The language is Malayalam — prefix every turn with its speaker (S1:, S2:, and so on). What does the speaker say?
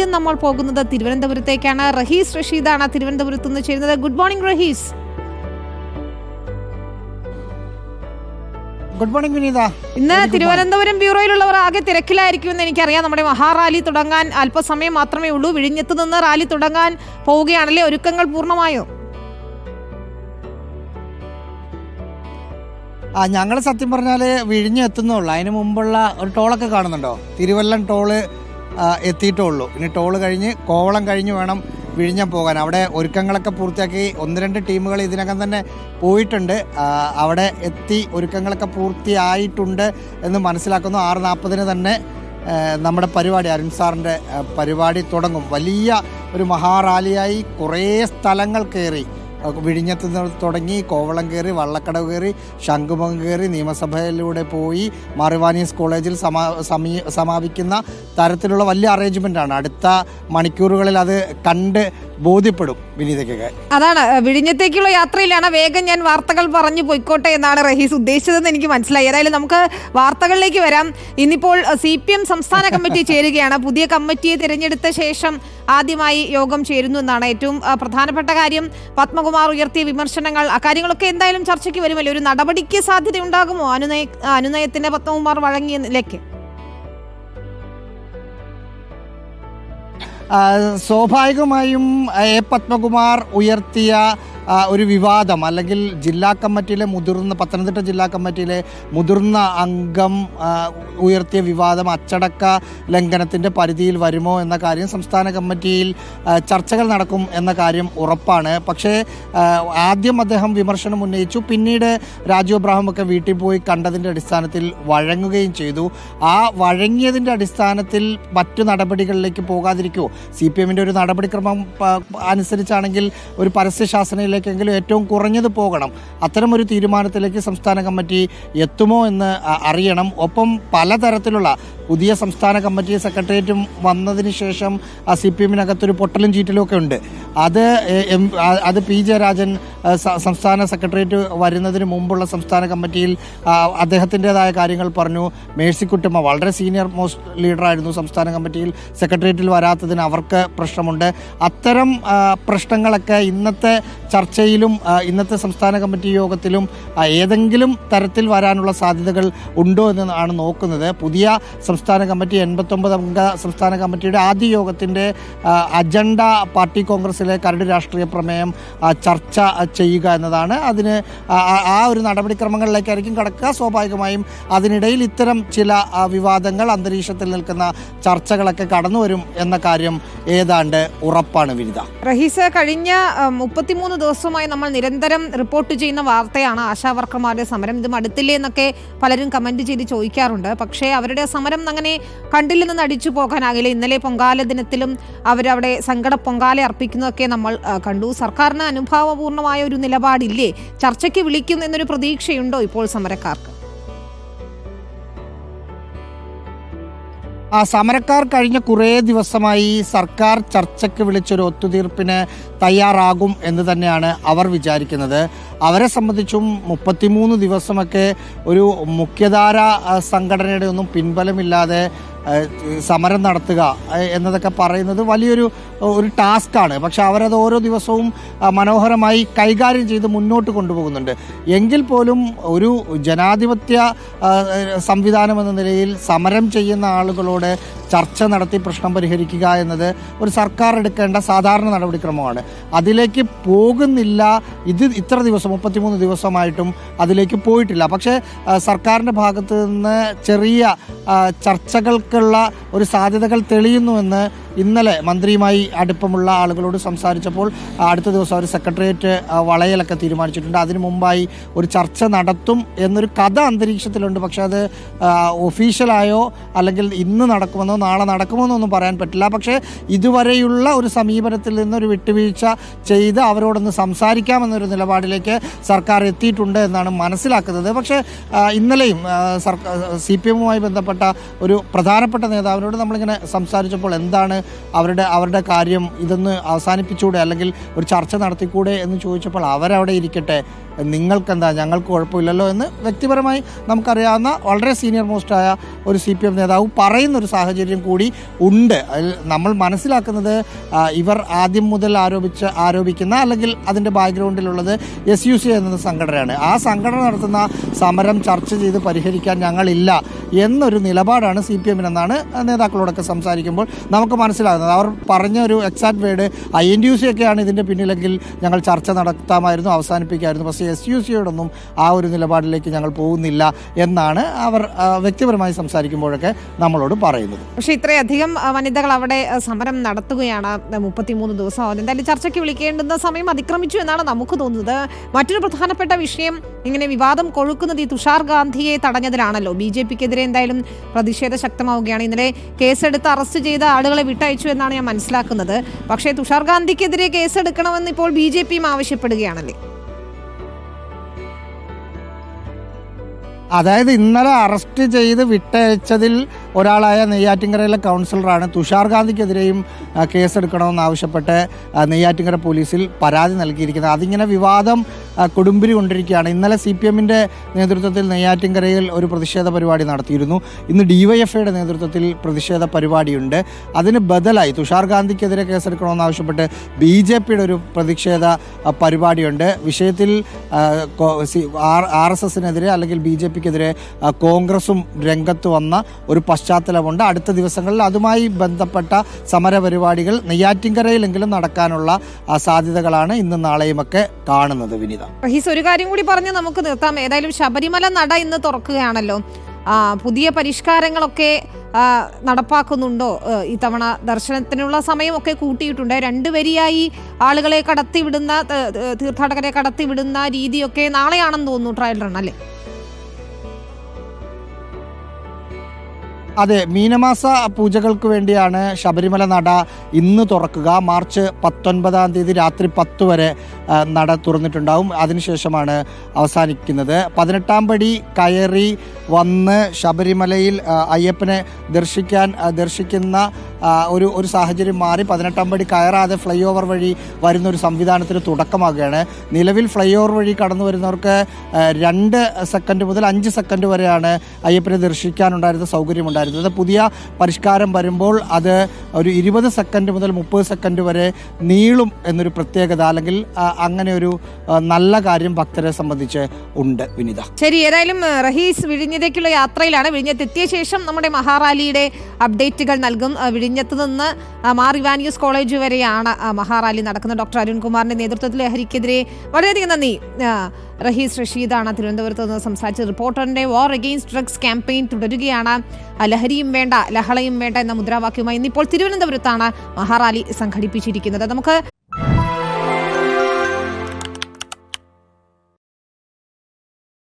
S1: ആദ്യം നമ്മൾ പോകുന്നത് തിരുവനന്തപുരത്തേക്കാണ്. റഹീസ് റഷീദാണ് തിരുവനന്തപുരത്ത് നിന്ന് ചേരുന്നത്. Good morning Rahees.
S2: Good morning Vineetha.
S1: ഇന്ന് തിരുവനന്തപുരം ബ്യൂറോയിലുള്ളവർ ആകെ തിരക്കിലായിരിക്കും എന്ന് എനിക്കറിയാം. നമ്മുടെ മഹാറാലി തുടങ്ങാൻ അല്പസമയം മാത്രമേ ഉള്ളൂ. വിഴിഞ്ഞത്ത് നിന്ന് റാലി തുടങ്ങാൻ പോവുകയാണല്ലേ? ഒരുക്കങ്ങൾ പൂർണമായോ?
S2: ആ ഞങ്ങൾ സത്യം പറഞ്ഞാൽ വിഴിഞ്ഞ് എത്തുന്നുള്ളൂ അതിന് മുമ്പുള്ള ഒരു ടോളൊക്കെ കാണുന്നുണ്ടോ? തിരുവല്ലം ടോൾ ആ, എത്തിയിട്ടേ ഉള്ളൂ ഇനി ടോൾ കഴിഞ്ഞ് കോവളം കഴിഞ്ഞ് വേണം വിഴിഞ്ഞം പോകാൻ. അവിടെ ഒരുക്കങ്ങളൊക്കെ പൂർത്തിയാക്കി ഒന്ന് രണ്ട് ടീമുകൾ ഇതിനകം തന്നെ പോയിട്ടുണ്ട്. അവിടെ എത്തി ഒരുക്കങ്ങളൊക്കെ പൂർത്തിയായിട്ടുണ്ട് എന്ന് മനസ്സിലാക്കുന്നു. ആറ് നാൽപ്പതിന് തന്നെ നമ്മുടെ പരിപാടി അരുൺ സാറിന്റെ പരിപാടി തുടങ്ങും. വലിയ ഒരു മഹാറാലിയായി കുറേ സ്ഥലങ്ങൾ കയറി. വിഴിഞ്ഞത്ത് തുടങ്ങി കോവളം കയറി വള്ളക്കടവ് കയറി ശംഖുമുഖം കയറി നിയമസഭയിലൂടെ പോയി മാറിവാനീസ് കോളേജിൽ സമാ സമീ സമാപിക്കുന്ന തരത്തിലുള്ള വലിയ അറേഞ്ച്മെന്റാണ് അടുത്ത മണിക്കൂറുകളിൽ അത് കണ്ട് ബോധ്യപ്പെടും വിനീതയ്ക്കൊക്കെ.
S1: അതാണ് വിഴിഞ്ഞത്തേക്കുള്ള യാത്രയിലാണ് വേഗം ഞാൻ വാർത്തകൾ പറഞ്ഞു പോയിക്കോട്ടെ എന്നാണ് റഹീസ് ഉദ്ദേശിച്ചതെന്ന് എനിക്ക് മനസ്സിലായി. ഏതായാലും നമുക്ക് വാർത്തകളിലേക്ക് വരാം. ഇന്നിപ്പോൾ സി പി എം സംസ്ഥാന കമ്മിറ്റി ചേരുകയാണ്. പുതിയ കമ്മിറ്റിയെ തിരഞ്ഞെടുത്ത ശേഷം ആദ്യമായി യോഗം ചേരുന്നു എന്നാണ് ഏറ്റവും പ്രധാനപ്പെട്ട കാര്യം. പത്മകുമാർ ഉയർത്തിയ വിമർശനങ്ങൾ അക്കാര്യങ്ങളൊക്കെ എന്തായാലും ചർച്ചയ്ക്ക് വരുമല്ലോ. ഒരു നടപടിക്ക് സാധ്യതയുണ്ടാകുമോ? അനുനയ അനുനയത്തിന് പത്മകുമാർ വഴങ്ങിയ നിലയ്ക്ക്.
S2: സ്വാഭാവികമായും എ പത്മകുമാർ ഉയർത്തിയ ഒരു വിവാദം. അല്ലെങ്കിൽ ജില്ലാ കമ്മിറ്റിയിലെ മുതിർന്ന പത്തനംതിട്ട ജില്ലാ കമ്മിറ്റിയിലെ മുതിർന്ന അംഗം ഉയർത്തിയ വിവാദം അച്ചടക്ക ലംഘനത്തിന്റെ പരിധിയിൽ വരുമോ എന്ന കാര്യം സംസ്ഥാന കമ്മിറ്റിയിൽ ചർച്ചകൾ നടക്കും എന്ന കാര്യം ഉറപ്പാണ്. പക്ഷേ ആദ്യം അദ്ദേഹം വിമർശനം ഉന്നയിച്ചു. പിന്നീട് രാജു അബ്രാഹമൊക്കെ വീട്ടിൽ പോയി കണ്ടതിന്റെ അടിസ്ഥാനത്തിൽ വഴങ്ങുകയും ചെയ്തു. ആ വഴങ്ങിയതിന്റെ അടിസ്ഥാനത്തിൽ മറ്റു നടപടികളിലേക്ക് പോകാതിരിക്കുമോ സി പി എമ്മിന്റെ ഒരു നടപടിക്രമം അനുസരിച്ചാണെങ്കിൽ ഒരു പരസ്യശാസനയിലേക്കെങ്കിലും ഏറ്റവും കുറഞ്ഞത് പോകണം. അത്തരമൊരു തീരുമാനത്തിലേക്ക് സംസ്ഥാന കമ്മിറ്റി എത്തുമോ എന്ന് അറിയണം. ഒപ്പം പലതരത്തിലുള്ള പുതിയ സംസ്ഥാന കമ്മിറ്റി സെക്രട്ടേറിയറ്റും വന്നതിന് ശേഷം സി പി എമ്മിനകത്തൊരു പൊട്ടലും ചീറ്റലും ഒക്കെ ഉണ്ട്. അത് അത് പി ജയരാജൻ സംസ്ഥാന സെക്രട്ടേറിയറ്റ് വരുന്നതിന് മുമ്പുള്ള സംസ്ഥാന കമ്മിറ്റിയിൽ അദ്ദേഹത്തിന്റെതായ കാര്യങ്ങൾ പറഞ്ഞു. മേഴ്സിക്കുട്ടമ്മ വളരെ സീനിയർ മോസ്റ്റ് ലീഡറായിരുന്നു സംസ്ഥാന കമ്മിറ്റിയിൽ. സെക്രട്ടേറിയറ്റിൽ വരാത്തതിന് അവർക്ക് പ്രശ്നമുണ്ട്. അത്തരം പ്രശ്നങ്ങളൊക്കെ ഇന്നത്തെ ചർച്ചയിലും ഇന്നത്തെ സംസ്ഥാന കമ്മിറ്റി യോഗത്തിലും ഏതെങ്കിലും തരത്തിൽ വരാനുള്ള സാധ്യതകൾ ഉണ്ടോ എന്നാണ് നോക്കുന്നത്. പുതിയ സംസ്ഥാന കമ്മിറ്റി എൺപത്തൊമ്പത് അംഗ സംസ്ഥാന കമ്മിറ്റിയുടെ ആദ്യ യോഗത്തിന്റെ അജണ്ട പാർട്ടി കോൺഗ്രസിലെ കരട് രാഷ്ട്രീയ പ്രമേയം ചർച്ച ചെയ്യുക എന്നതാണ്. അതിന് ആ- ഒരു നടപടിക്രമങ്ങളിലേക്കായിരിക്കും കടക്കുക. സ്വാഭാവികമായും അതിനിടയിൽ ഇത്തരം ചില വിവാദങ്ങൾ അന്തരീക്ഷത്തിൽ നിൽക്കുന്ന ചർച്ചകളൊക്കെ കടന്നു വരും എന്ന കാര്യം ഏതാണ്ട് ഉറപ്പാണ് വിനിത.
S1: റഹീസ കഴിഞ്ഞ മുപ്പത്തിമൂന്ന് ദിവസമായി നമ്മൾ നിരന്തരം റിപ്പോർട്ട് ചെയ്യുന്ന വാർത്തയാണ് ആശാ വർക്കർമാരുടെ സമരം. ഇത് മടുത്തില്ലേ എന്നൊക്കെ പലരും കമന്റ് ചെയ്ത് ചോദിക്കാറുണ്ട്. പക്ഷേ അവരുടെ സമരം അങ്ങനെ കണ്ടില്ലെന്ന് നടിച്ചു പോകാനാകില്ല. ഇന്നലെ പൊങ്കാല ദിനത്തിലും അവരവിടെ സങ്കട പൊങ്കാല അർപ്പിക്കുന്നതൊക്കെ നമ്മൾ കണ്ടു. സർക്കാരിന് അനുഭാവപൂർണമായ ഒരു നിലപാടില്ലേ? ചർച്ചയ്ക്ക് വിളിക്കുന്നു എന്നൊരു പ്രതീക്ഷയുണ്ടോ ഇപ്പോൾ സമരക്കാർക്ക്?
S2: ആ സമരക്കാർ കഴിഞ്ഞ കുറേ ദിവസമായി സർക്കാർ ചർച്ചയ്ക്ക് വിളിച്ചൊരു ഒത്തുതീർപ്പിന് തയ്യാറാകും എന്ന് തന്നെയാണ് അവർ വിചാരിക്കുന്നത്. അവരെ സംബന്ധിച്ചും മുപ്പത്തിമൂന്ന് ദിവസമൊക്കെ ഒരു മുഖ്യധാര സംഘടനയുടെ ഒന്നും പിൻബലമില്ലാതെ സമരം നടത്തുക എന്നതൊക്കെ പറയുന്നത് വലിയൊരു ഒരു ടാസ്ക്കാണ്. പക്ഷെ അവരത് ഓരോ ദിവസവും മനോഹരമായി കൈകാര്യം ചെയ്ത് മുന്നോട്ട് കൊണ്ടുപോകുന്നുണ്ട്. എങ്കിൽ പോലും ഒരു ജനാധിപത്യ സംവിധാനം എന്ന നിലയിൽ സമരം ചെയ്യുന്ന ആളുകളോട് ചർച്ച നടത്തി പ്രശ്നം പരിഹരിക്കുക എന്നത് ഒരു സർക്കാർ എടുക്കേണ്ട സാധാരണ നടപടിക്രമമാണ്. അതിലേക്ക് പോകുന്നില്ല ഇത് ഇത്ര ദിവസം മുപ്പത്തിമൂന്ന് ദിവസമായിട്ടും അതിലേക്ക് പോയിട്ടില്ല. പക്ഷേ സർക്കാരിന്റെ ഭാഗത്ത് നിന്ന് ചെറിയ ചർച്ചകൾക്കുള്ള ഒരു സാധ്യതകൾ തെളിയുന്നുവെന്ന് ഇന്നലെ മന്ത്രിയുമായി അടുപ്പമുള്ള ആളുകളോട് സംസാരിച്ചപ്പോൾ അടുത്ത ദിവസം അവർ സെക്രട്ടേറിയറ്റ് വളയലൊക്കെ തീരുമാനിച്ചിട്ടുണ്ട്. അതിനു മുമ്പായി ഒരു ചർച്ച നടത്തും എന്നൊരു കഥ അന്തരീക്ഷത്തിലുണ്ട്. പക്ഷേ അത് ഒഫീഷ്യലായോ അല്ലെങ്കിൽ ഇന്ന് നടക്കുമെന്നോ നാളെ നടക്കുമെന്നോ ഒന്നും പറയാൻ പറ്റില്ല. പക്ഷേ ഇതുവരെയുള്ള ഒരു സമീപനത്തിൽ നിന്നൊരു വിട്ടുവീഴ്ച ചെയ്ത് അവരോടൊന്ന് സംസാരിക്കാമെന്നൊരു നിലപാടിലേക്ക് സർക്കാർ എത്തിയിട്ടുണ്ട് എന്നാണ് മനസ്സിലാക്കുന്നത്. പക്ഷേ ഇന്നലെയും സർക്കാർ സി പി എമ്മുമായി ബന്ധപ്പെട്ട ഒരു പ്രധാനപ്പെട്ട നേതാവിനോട് നമ്മളിങ്ങനെ സംസാരിച്ചപ്പോൾ എന്താണ് അവരുടെ അവരുടെ കാര്യം? ഇതൊന്ന് അവസാനിപ്പിച്ചുകൂടെ അല്ലെങ്കിൽ ഒരു ചർച്ച നടത്തിക്കൂടെ എന്ന് ചോദിച്ചപ്പോൾ അവരവിടെ ഇരിക്കട്ടെ. നിങ്ങൾക്കെന്താ? ഞങ്ങൾക്ക് കുഴപ്പമില്ലല്ലോ എന്ന് വ്യക്തിപരമായി നമുക്കറിയാവുന്ന വളരെ സീനിയർ മോസ്റ്റായ ഒരു സി പി എം നേതാവ് പറയുന്ന ഒരു സാഹചര്യം കൂടി ഉണ്ട്. അതിൽ നമ്മൾ മനസ്സിലാക്കുന്നത് ഇവർ ആദ്യം മുതൽ ആരോപിച്ച് ആരോപിക്കുന്ന അല്ലെങ്കിൽ അതിന്റെ ബാക്ക്ഗ്രൗണ്ടിലുള്ളത് എസ് യു സി എന്ന സംഘടനയാണ്. ആ സംഘടന നടത്തുന്ന സമരം ചർച്ച ചെയ്ത് പരിഹരിക്കാൻ ഞങ്ങളില്ല. എന്നൊരു നിലപാടാണ് സി പി എമ്മിനെന്നാണ് നേതാക്കളോടൊക്കെ സംസാരിക്കുമ്പോൾ നമുക്ക് മനസ്സിലാകുന്നത്. അവർ പറഞ്ഞ ഒരു exact word I N U C ഒക്കെയാണ് ഇതിന്റെ പിന്നിലെങ്കിൽ ഞങ്ങൾ ചർച്ച നടത്താമായിരുന്നു അവസാനിപ്പിക്കാമായിരുന്നു പക്ഷേ എസ് യു സിയോടൊന്നും ആ ഒരു നിലപാടിലേക്ക് ഞങ്ങൾ പോകുന്നില്ല എന്നാണ് അവർ വ്യക്തിപരമായി സംസാരിക്കുമ്പോഴൊക്കെ നമ്മളോട് പറയുന്നത്.
S1: പക്ഷേ ഇത്രയധികം വനിതകൾ അവിടെ സമരം നടത്തുകയാണ്. മുപ്പത്തിമൂന്ന് ദിവസം. എന്തായാലും ചർച്ചയ്ക്ക് വിളിക്കേണ്ടുന്ന സമയം അതിക്രമിച്ചു എന്നാണ് നമുക്ക് തോന്നുന്നത്. മറ്റൊരു പ്രധാനപ്പെട്ട വിഷയം ഇങ്ങനെ വിവാദം കൊഴുക്കുന്നത് ഈ തുഷാർ ഗാന്ധിയെ തടഞ്ഞതിലാണല്ലോ. ബി ജെ പിക്കെതിരെ എന്തായാലും പ്രതിഷേധം ശക്തമാവുകയാണ്. ഇന്നലെ കേസെടുത്ത് അറസ്റ്റ് ചെയ്ത ആളുകളെ വിട്ടയച്ചു എന്നാണ് ഞാൻ മനസ്സിലാക്കുന്നത്. പക്ഷേ തുഷാർ ഗാന്ധിക്കെതിരെ കേസെടുക്കണമെന്ന് ഇപ്പോൾ ബി ജെ പിയും ആവശ്യപ്പെടുകയാണല്ലേ?
S2: അതായത് ഇന്നലെ അറസ്റ്റ് ചെയ്ത് വിട്ടയച്ചതിൽ ഒരാളായ നെയ്യാറ്റിങ്കരയിലെ കൗൺസിലറാണ്. തുഷാർ ഗാന്ധിക്കെതിരെയും കേസെടുക്കണമെന്നാവശ്യപ്പെട്ട് നെയ്യാറ്റിങ്കര പോലീസിൽ പരാതി നൽകിയിരിക്കുന്നത്. അതിങ്ങനെ വിവാദം കൊടുമ്പിരി കൊണ്ടിരിക്കുകയാണ്. ഇന്നലെ സി പി എമ്മിന്റെ നേതൃത്വത്തിൽ നെയ്യാറ്റിങ്കരയിൽ ഒരു പ്രതിഷേധ പരിപാടി നടത്തിയിരുന്നു. ഇന്ന് ഡിവൈഎഫ്ഐയുടെ നേതൃത്വത്തിൽ പ്രതിഷേധ പരിപാടിയുണ്ട്. അതിന് ബദലായി തുഷാർ ഗാന്ധിക്കെതിരെ കേസെടുക്കണമെന്നാവശ്യപ്പെട്ട് ബി ജെ പിയുടെ ഒരു പ്രതിഷേധ പരിപാടിയുണ്ട്. വിഷയത്തിൽ ആർ എസ് എസിനെതിരെ അല്ലെങ്കിൽ ബി ജെ പിക്കെതിരെ കോൺഗ്രസും രംഗത്ത് വന്ന ഒരു പശ്ചാത്തലമുണ്ട്. അടുത്ത ദിവസങ്ങളിൽ അതുമായി ബന്ധപ്പെട്ട സമരപരിപാടികൾ നെയ്യാറ്റിൻകരയിലെങ്കിലും നടക്കാനുള്ള സാധ്യതകളാണ് ഇന്നും നാളെയുമൊക്കെ കാണുന്നത് വിനിത.
S1: റഹീസ് ഒരു കാര്യം കൂടി പറഞ്ഞ് നമുക്ക് നിർത്താം. ഏതായാലും ശബരിമല നട ഇന്ന് തുറക്കുകയാണല്ലോ. പുതിയ പരിഷ്കാരങ്ങളൊക്കെ നടപ്പാക്കുന്നുണ്ടോ? ഇത്തവണ ദർശനത്തിനുള്ള സമയമൊക്കെ കൂട്ടിയിട്ടുണ്ട്. രണ്ട് വരിയായി ആളുകളെ കടത്തിവിടുന്ന തീർത്ഥാടകരെ കടത്തിവിടുന്ന രീതിയൊക്കെ നാളെയാണെന്ന് തോന്നുന്നു ട്രയൽ റൺ അല്ലേ?
S2: അതെ മീനമാസ പൂജകൾക്ക് വേണ്ടിയാണ് ശബരിമല നട ഇന്ന് തുറക്കുക. മാർച്ച് പത്തൊൻപതാം തീയതി രാത്രി പത്ത് വരെ നട തുറന്നിട്ടുണ്ടാവും. അതിനുശേഷമാണ് അവസാനിക്കുന്നത്. പതിനെട്ടാം പടി കയറി വന്ന് ശബരിമലയിൽ അയ്യപ്പനെ ദർശിക്കാൻ ദർശിക്കുന്ന ഒരു ഒരു സാഹചര്യം മാറി പതിനെട്ടാം പടി കയറാതെ ഫ്ലൈ ഓവർ വഴി വരുന്ന ഒരു സംവിധാനത്തിന് തുടക്കമാകുകയാണ്. നിലവിൽ ഫ്ലൈ ഓവർ വഴി കടന്നു വരുന്നവർക്ക് രണ്ട് സെക്കൻഡ് മുതൽ അഞ്ച് സെക്കൻഡ് വരെയാണ് അയ്യപ്പനെ ദർശിക്കാനുണ്ടായിരുന്ന സൗകര്യമുണ്ടായിരുന്നത്. പുതിയ പരിഷ്കാരം വരുമ്പോൾ അത് ഒരു ഇരുപത് സെക്കൻഡ് മുതൽ മുപ്പത് സെക്കൻഡ് വരെ നീളും എന്നൊരു പ്രത്യേകത അല്ലെങ്കിൽ അങ്ങനെ ഒരു നല്ല കാര്യം ഭക്തരെ സംബന്ധിച്ച് ഉണ്ട് വിനിത.
S1: ശരി ഏതായാലും റഹീസ് വിഴിഞ്ഞതയ്ക്കുള്ള യാത്രയിലാണ് വിഴിഞ്ഞത്തെത്തിയ ശേഷം നമ്മുടെ മഹാറാലിയുടെ അപ്ഡേറ്റുകൾ നൽകും. വിഴിഞ്ഞത്ത് നിന്ന് മാർ ഇവാനിയസ് കോളേജ് വരെയാണ് മഹാറാലി നടക്കുന്നത്. ഡോക്ടർ അരുൺകുമാറിന്റെ നേതൃത്വത്തിൽ ലഹരിക്കെതിരെ വളരെയധികം നന്ദി. റഹീസ് റഷീദാണ് തിരുവനന്തപുരത്ത് നിന്ന് സംസാരിച്ചത്. റിപ്പോർട്ടറിന്റെ വാർ അഗെയിൻസ്റ്റ് ഡ്രഗ്സ് ക്യാമ്പയിൻ തുടരുകയാണ്. ലഹരിയും വേണ്ട ലഹളയും വേണ്ട എന്ന മുദ്രാവാക്യവുമായി ഇന്നിപ്പോൾ തിരുവനന്തപുരത്താണ് മഹാറാലി സംഘടിപ്പിച്ചിരിക്കുന്നത്. നമുക്ക്